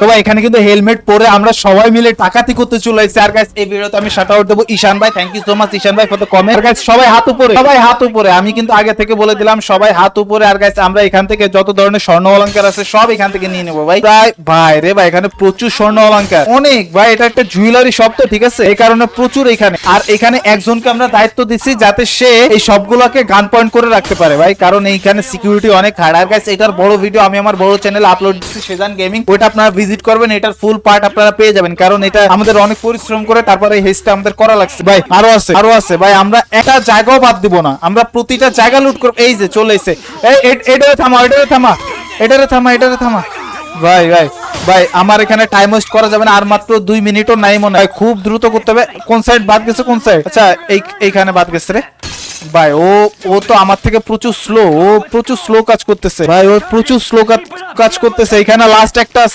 তো ভাই, এখানে কিন্তু হেলমেট পরে আমরা সবাই মিলে টাকাতি করতে চলে এসেছি। আর গাইস এই ভিডিওতে আমি আউট দেবো ঈশান ভাই। Thank you so much Ishan ভাই আর গাইস সবাই হাত উপরে, সবাই হাত উপরে। আমি কিন্তু আগে থেকে বলে দিলাম, সবাই হাত উপরে। আর গাইস আমরা এখান থেকে যত ধরনের স্বর্ণ অলংকার আছে, সব এখান থেকে নিয়ে নেব ভাই। প্রায় ভাই রে ভাই, এখানে প্রচুর স্বর্ণ অলংকার অনেক ভাই, এটা একটা জুয়েলারি শপ তো, ঠিক আছে? এই কারণে প্রচুর এখানে। আর এখানে একজনকে আমরা দায়িত্ব দিচ্ছি যাতে সে এই সবগুলোকে গান পয়েন্ট করে রাখতে পারে ভাই। কারণ এইখানে সিকিউরিটি অনেক হার্ড আর গাইস এটার বড় ভিডিও আমি আমার বড় চ্যানেলে আপলোড দিচ্ছি সেজান গেমিং ওটা আপনারা ভিজিট করবেন, এটার ফুল পার্ট আপনারা পেয়ে যাবেন। কারণ এটা আমাদের অনেক পরিশ্রম করে, তারপরে এই হেসটা আমাদের করা লাগছে। ভাই, আরও আছে আরও আছে। ভাই, আমরা একটা জায়গাও বাদ দিব না। আমরা প্রতিটা জায়গা লুট করব। এই যে, চলে এসে। এটারে থামা এটারে থামা এটারে থামা এটারে থামা। ভাই ভাই ভাই, আমার এখানে টাইম ওয়েস্ট করা যাবে না। আর মাত্র দুই মিনিটও নাই মনে হয়। খুব দ্রুত করতে হবে। কোন সাইড বাদ গেছে, কোন সাইড আচ্ছা এই, এইখানে বাদ গেছে রে। ভাই, ও ও তো আমার থেকে প্রচুর স্লো ও প্রচুর স্লো কাজ করতেছে। ভাই, ও প্রচুর স্লো কাজ করতেছে। এখানে লাস্ট একটা